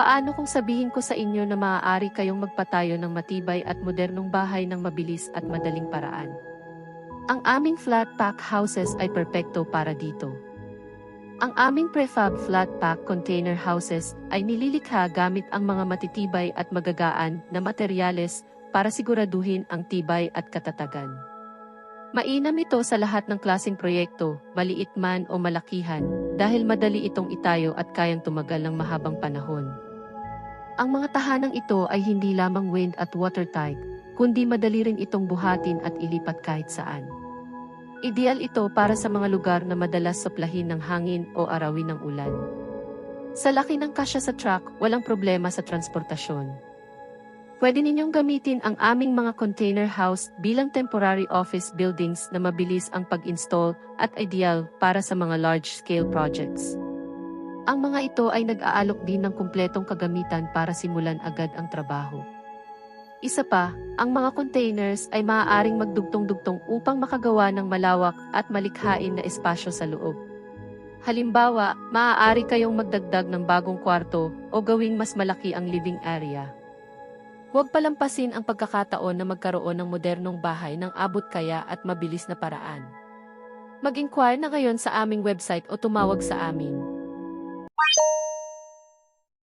Paano kung sabihin ko sa inyo na maaari kayong magpatayo ng matibay at modernong bahay ng mabilis at madaling paraan? Ang aming flat pack houses ay perpekto para dito. Ang aming prefab flat pack container houses ay nililikha gamit ang mga matitibay at magagaan na materyales para siguraduhin ang tibay at katatagan. Mainam ito sa lahat ng klaseng proyekto, maliit man o malakihan, dahil madali itong itayo at kayang tumagal ng mahabang panahon. Ang mga tahanang ito ay hindi lamang wind at watertight, kundi madali rin itong buhatin at ilipat kahit saan. Ideal ito para sa mga lugar na madalas soplahin ng hangin o arawin ng ulan. Sa laki ng kasya sa truck, walang problema sa transportasyon. Pwede ninyong gamitin ang aming mga container house bilang temporary office buildings na mabilis ang pag-install at ideal para sa mga large-scale projects. Ang mga ito ay nag-aalok din ng kumpletong kagamitan para simulan agad ang trabaho. Isa pa, ang mga containers ay maaaring magdugtong-dugtong upang makagawa ng malawak at malikhain na espasyo sa loob. Halimbawa, maaari kayong magdagdag ng bagong kwarto o gawing mas malaki ang living area. Huwag palampasin ang pagkakataon na magkaroon ng modernong bahay ng abot kaya at mabilis na paraan. Mag-inquire na ngayon sa aming website o tumawag sa amin. you